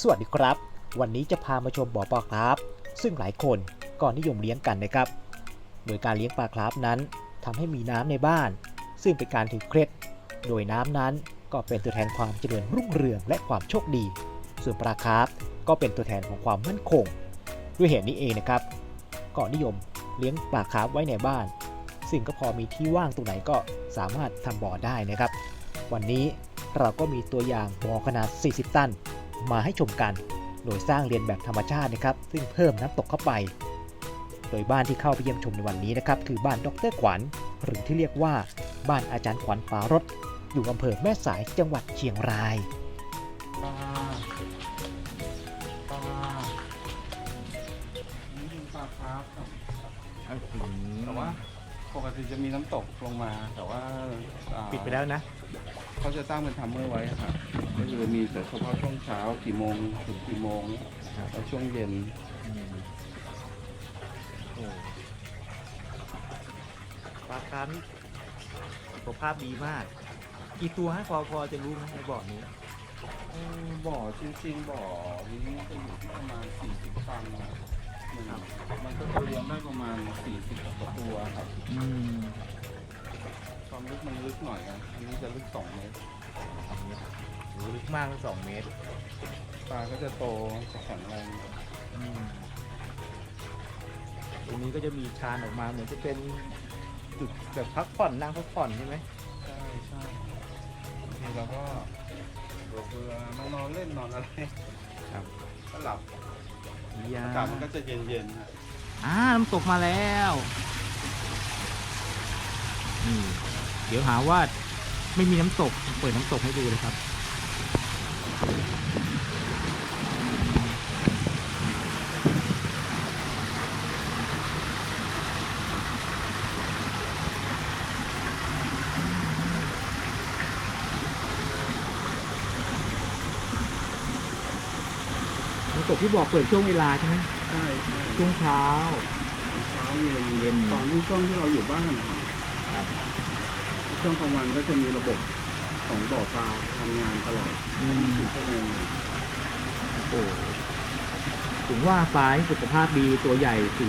สวัสดีครับ วันนี้จะพามาชมบ่อปลาคราฟซึ่งหลายคนก็นิยมเลี้ยงกันนะครับ โดยการเลี้ยงปลาคราฟนั้นทำให้มีน้ำในบ้าน ซึ่งเป็นการถือเคล็ด โดยน้ำนั้นก็เป็นตัวแทนความเจริญรุ่งเรืองและความโชคดี ส่วนปลาคราฟก็เป็นตัวแทนของความมั่นคง ด้วยเหตุนี้เองนะครับก็นิยมเลี้ยงปลาคราฟไว้ในบ้าน ซึ่งก็พอมีที่ว่างตรงไหนก็สามารถทำบ่อได้นะครับ วันนี้เราก็มีตัวอย่างบ่อขนาด 40 ตัน มาให้ชมกัน โดยสร้างเรียนแบบธรรมชาตินะครับ ซึ่งเพิ่มน้ำตกเข้าไป โดยบ้านที่เข้าไปเยี่ยมชมในวันนี้นะครับคือบ้านดรขวัญ หรือที่เรียกว่าบ้านอาจารย์ขวัญฟ้ารถอยู่อำเภอแม่สายจังหวัดเชียงรายปลาปลานี่เป็นปลาคราฟครับแต่ว่าปกติจะมีน้ำตกลงมา แต่ว่าอ่าปิดไปแล้วนะ เขาจะตั้งเป็นทัมเมอร์ไว้ครับก็ คือมีแต่เฉพาะช่วงเช้ากี่โมงถึงกี่โมงครับแล้วช่วงเย็นปลาคาร์ฟนี่สุขภาพดีมาก กี่ตัวฮะพอพอจะรู้ไหมในบ่อนี้เอ่อบ่อจริงๆบ่อนี้จะอยู่ที่ประมาณ40ตันนะครับมันมันก็จะเลี้ยงได้ประมาณ40กว่าตัวครับอืมความลึกมันลึกหน่อยครับอันนี้จะลึก2เมตร โหลึกมากสองเมตรปลาก็จะโตจะแข็งแรงอืมตรงนี้ก็จะมีชานออกมาเหมือนจะเป็นจุดแบบพักผ่อนนั่งพักผ่อนใช่ไหมใช่ใช่บางทีเราก็เบื่อเบื่อนอนเล่นนอนอะไรครับก็หลับยาอากาศมันก็จะเย็นๆฮะอ่าน้ำตกมาแล้วนี่เดี๋ยวหาว่า ไม่มีน้ำตก เปิดน้ำตกให้ดูเลยครับ น้ำตกที่บอกเปิดช่วงเวลาใช่ไหมใช่ใช่ช่วงเช้าเช้าเย็นเย็นตอนนี้ช่วงที่เราอยู่บ้านนะครับ ช่วงกลางวันก็จะมีระบบของบ่อปลาทำงานตลอดอืม 24ชั่วโมงโอ้ถึงว่าปลาที่สุขภาพดีตัวใหญ่สี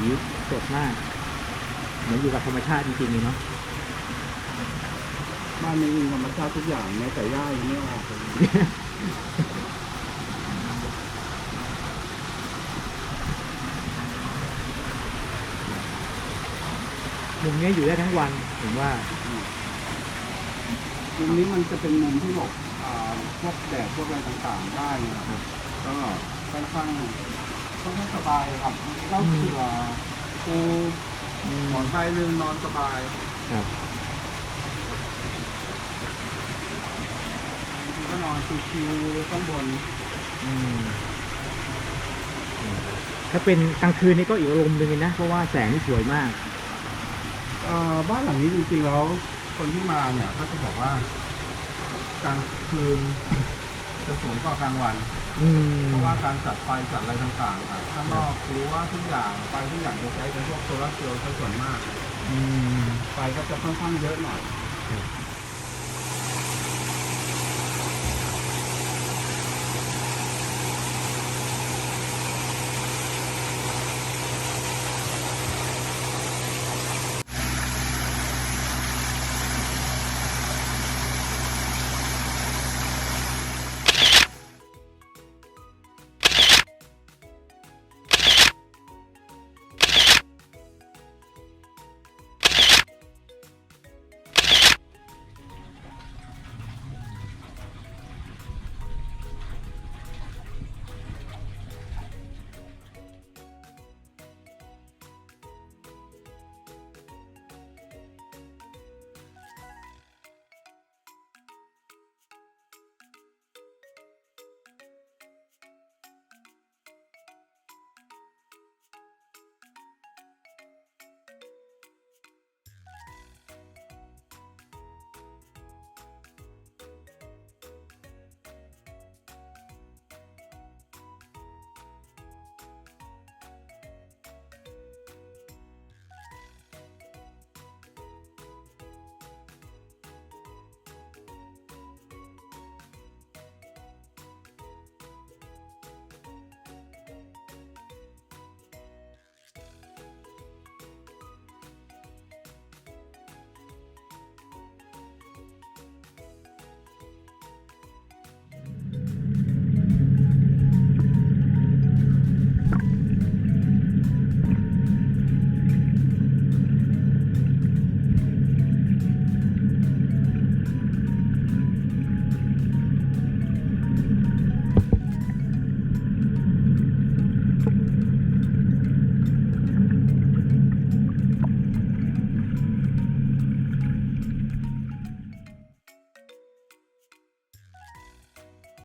สดมาก เหมือนอยู่กับธรรมชาติจริงๆเลยเนาะ บ้านนี้มีธรรมชาติทุกอย่างแม้แต่หญ้ายังไม่ออกเลยมุมเนี้ยอยู่ได้ทั้งวันผมว่ามุ มนี้มันจะเป็นมุมที่หลบอ่าพวกแดดพวกอะไรต่างๆได้นะครับก็ค่อนข้างค่อนข้างสบายครับเล่าเสือปูหมอนใบหนึ่งนอนสบายครับบางทีก็นอนชิวๆข้างบนอืมถ้าเป็นกลางคืนนี่ก็อีกอารมณ์หนึ่งเลยนะ เพราะว่าแสงนี่สวยมาก เอ่อบ้านหลังนี้จริงๆแล้ว คนที่มาเนี่ยก็จะบอกว่ากลางคืนจะสูงกว่ากลางวัน อืมเพราะว่าการจัดไฟจัดอะไรต่างๆอะข้างนอกรู้ว่าทุกอย่างไฟทุกอย่างจะใช้เป็นพวกโซลาร์เซลล์ซะส่วนมาก อืมไฟก็จะค่อนข้างเยอะหน่อย